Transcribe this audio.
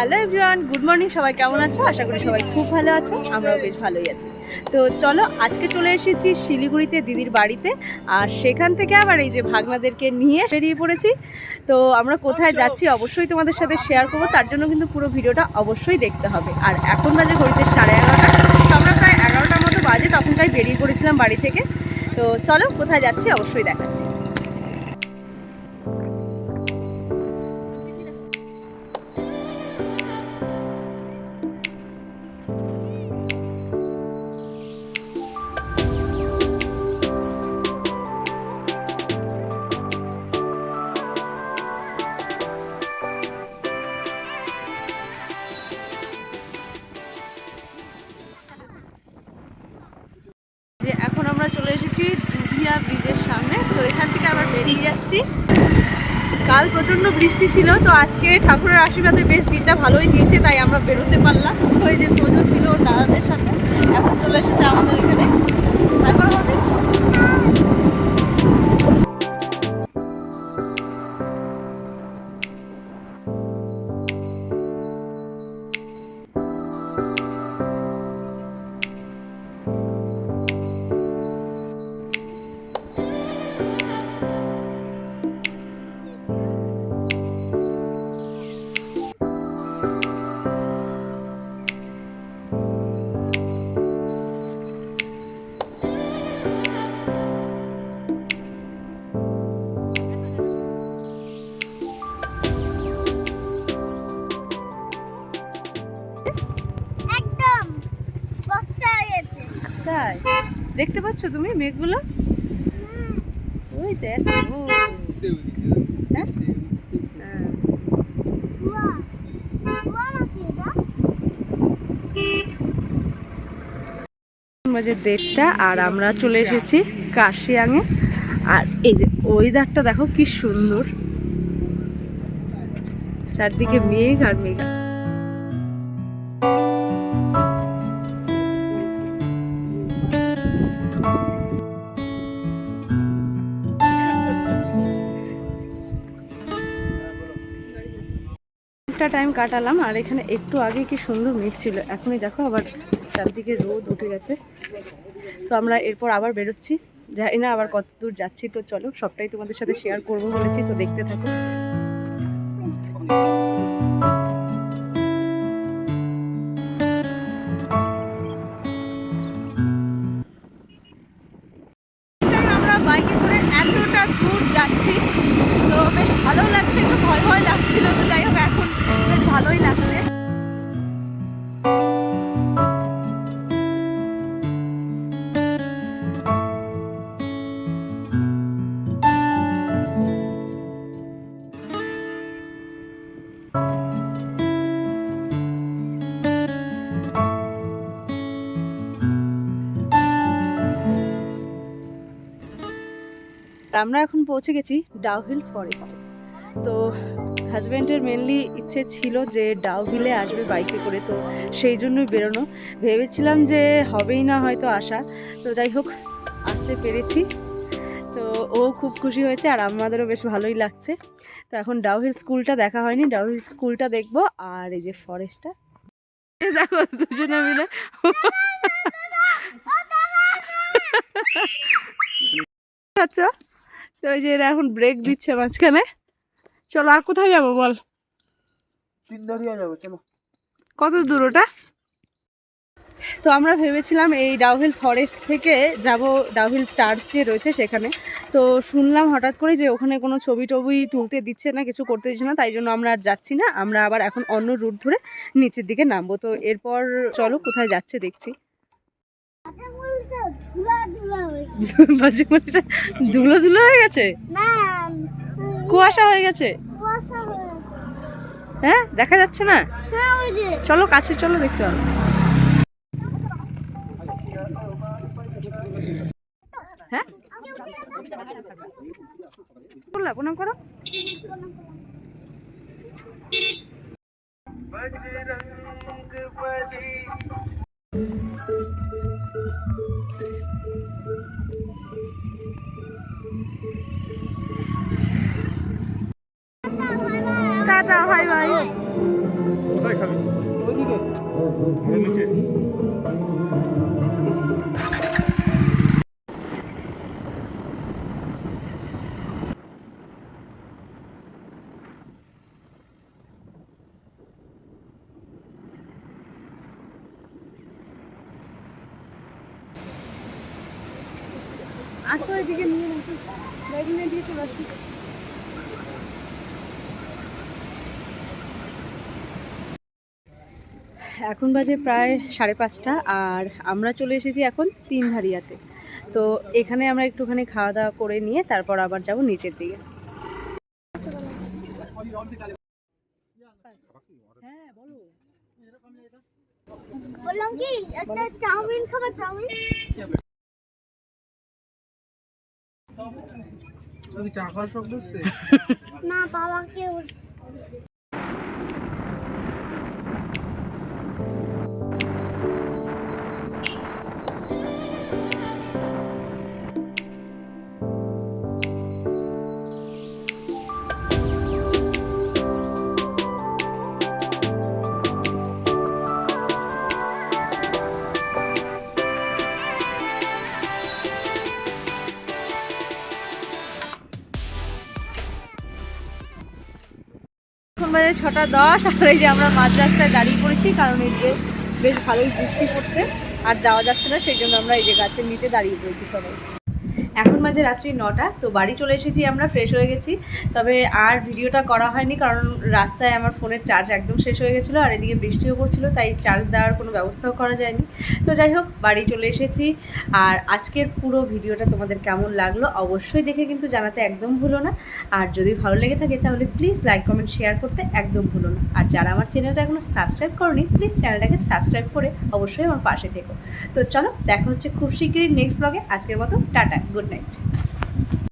Hello everyone good morning সবাই কেমন আছো? আশা করি সবাই খুব ভালো আছো আমরাও বেশ ভালোই আছি। তো চলো আজকে চলে এসেছি শিলিগুড়িতে দিদির বাড়িতে আর সেখান থেকে আবার এই যে ভাগনাদেরকে নিয়ে বেরিয়ে পড়েছি। তো আমরা কোথায় যাচ্ছি অবশ্যই তোমাদের সাথে শেয়ার করব তার জন্য কিন্তু পুরো ভিডিওটা অবশ্যই দেখতে হবে। আর এখন বাজে ঘড়িতে সাড়ে এগারোটা আমরা প্রায় এগারোটার মতো বাজে তখনটাই বেরিয়ে পড়েছিলাম বাড়ি থেকে। তো চলো কোথায় যাচ্ছি অবশ্যই দেখাচ্ছি। যাচ্ছি কাল প্রচণ্ড বৃষ্টি ছিল, তো আজকে ঠাকুরের আশীর্বাদে বেশ দিনটা ভালোই দিয়েছে তাই আমরা বেরোতে পারলাম। ওই যে পুজো ছিল ওর দাদাদের সাথে এখন চলে এসেছে আমাদের এখানে। দেখতে পাচ্ছ তুমি মেঘগুলো? ওই দেখো। হ্যাঁ? বাজে আর আমরা চলে এসেছি কাশিয়াঙে। আর এই যে ওয়েদারটা দেখো কি সুন্দর। চারদিকে মেঘ আর মেঘ। একটা টাইম কাটালাম, আর এখানে একটু আগে কি সুন্দর মেঘ ছিল। এখনই দেখো আবার চারদিকে রোদ উঠে গেছে। তো আমরা এরপর আবার বেরোচ্ছি। জানি না, আবার কত দূর যাচ্ছি, তো চলো সবটাই তোমাদের সাথে শেয়ার করব বলেছি, তো দেখতে থাকো। আমরা এখন পৌঁছে গেছি ডাউহিল ফরেস্টে তো হাজব্যান্ডের মেনলি ইচ্ছে ছিল যে ডাউহিলে আসবে বাইকে করে তো সেই জন্যই বেরোনো। ভেবেছিলাম যে হবেই না হয়তো আসা। তো যাই হোক আসতে পেরেছি। তো ও খুব খুশি হয়েছে আর আমাদেরও বেশ ভালোই লাগছে। তো এখন ডাউহিল স্কুলটা দেখা হয়নি। ডাউহিল স্কুলটা দেখব আর এই যে ফরেস্টটা দেখো দুজনে মিলে। আচ্ছা। তো ওই যে এরা এখন ব্রেক দিচ্ছে মাঝখানে। চলো আর কোথায় যাব বল? যাব চলো। কত দূর ওটা? তো আমরা ভেবেছিলাম এই ডাউহিল ফরেস্ট থেকে যাব ডাউহিল চার্চে রয়েছে সেখানে। তো শুনলাম হঠাৎ করে যে ওখানে কোনো ছবি টবি তুলতে দিচ্ছে না কিছু করতে দিচ্ছে না তাই জন্য আমরা আর যাচ্ছি না। আমরা আবার এখন অন্য রুট ধরে নিচের দিকে নামবো। তো এরপর চলো কোথায় যাচ্ছে দেখছি। বলতে ধুলা ধুলা হয়ে হয়ে গেছে? না কুয়াশা হয়ে গেছে? কুয়াশা হয়ে হ্যাঁ দেখা যাচ্ছে না? হ্যাঁ ওই যে। চলো কাছে চলো দেখতে হবে। হ্যাঁ? প্রণাম করো। টাটা ভাই ভাই কোথায় খাবি ওইদিকে ঘরের নিচে আসো এদিকে নিয়ে চলে এখন বাজে প্রায় সাড়ে পাঁচটা আর আমরা চলে এসেছি এখন তিন ধারিয়াতে তো এখানে আমরা একটুখানি খাওয়া দাওয়া করে নিয়ে তারপর আবার যাব নিচের দিকে। হ্যাঁ না বাবাকে এখন বাজে ছটা দশ, আর এই যে আমরা মাঝ রাস্তায় দাঁড়িয়ে পড়েছি, কারণ এই যে বেশ ভালোই বৃষ্টি পড়ছে, আর যাওয়া যাচ্ছে না, সেই জন্য আমরা এই যে গাছের নিচে দাঁড়িয়ে পড়েছি সবাই। এখন মাঝে রাত্রি নটা, তো বাড়ি চলে এসেছি আমরা ফ্রেশ হয়ে গেছি। তবে আর ভিডিওটা করা হয়নি, কারণ রাস্তায় আমার ফোনের চার্জ একদম শেষ হয়ে গেছিল, আর এদিকে বৃষ্টিও পড়ছিল, তাই চার্জ দেওয়ার কোনো ব্যবস্থাও করা যায়নি। তো যাই হোক, বাড়ি চলে এসেছি। আর আজকের পুরো ভিডিওটা তোমাদের কেমন লাগল, অবশ্যই দেখে কিন্তু জানাতে একদম ভুলো না। আর যদি ভালো লেগে থাকে, তাহলে প্লিজ লাইক কমেন্ট শেয়ার করতে একদম ভুলো না। আর যারা আমার চ্যানেলটা এখনও সাবস্ক্রাইব করনি প্লিজ চ্যানেলটাকে সাবস্ক্রাইব করে অবশ্যই আমার পাশে থেকো। তো চলো, দেখা হচ্ছে খুব শীঘ্রই নেক্সট ব্লগে আজকের মতো, টাটা গুড নাইট